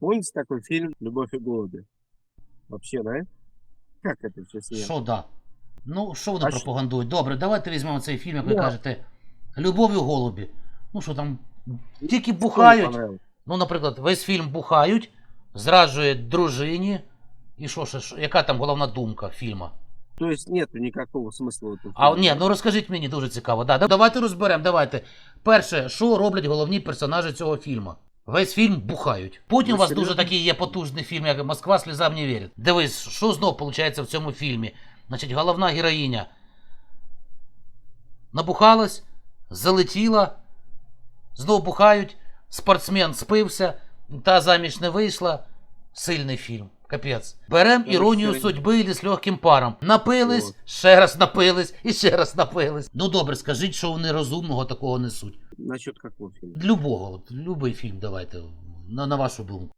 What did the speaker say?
Помните такой фильм «Любовь и голуби»? Вообще, да? Как это все снято? Що да? Ну, що вони А що? пропагандують? Добре, давайте візьмемо цей фільм, як ви Да. кажете, Любов і голубі. Ну що там, тільки Что не бухають. понравилось? Ну, наприклад, весь фільм бухають, зраджують дружині. І що ще, що- яка там головна думка фільму? То есть нету никакого смысла в этом А фильме? ні, ну розкажіть мені дуже цікаво. Да, да- давайте розберемо, давайте. Перше, що роблять головні персонажі цього фільму? Весь фільм бухають. Потім у вас дуже такий є потужний фільм, як Москва слізам не вірить. Дивись, що знов виходить в цьому фільмі. Значить, головна героїня набухалась, залетіла, знов бухають, спортсмен спився, та заміж не вийшла. Сильний фільм. Капець. Берем іронію судьби і з легким паром. Напились, ще раз напились і ще раз напились. Ну добре, скажіть, що вони розумного такого несуть. Насчет какого фильма? Любого, от, любий фільм давайте, на, на вашу думку.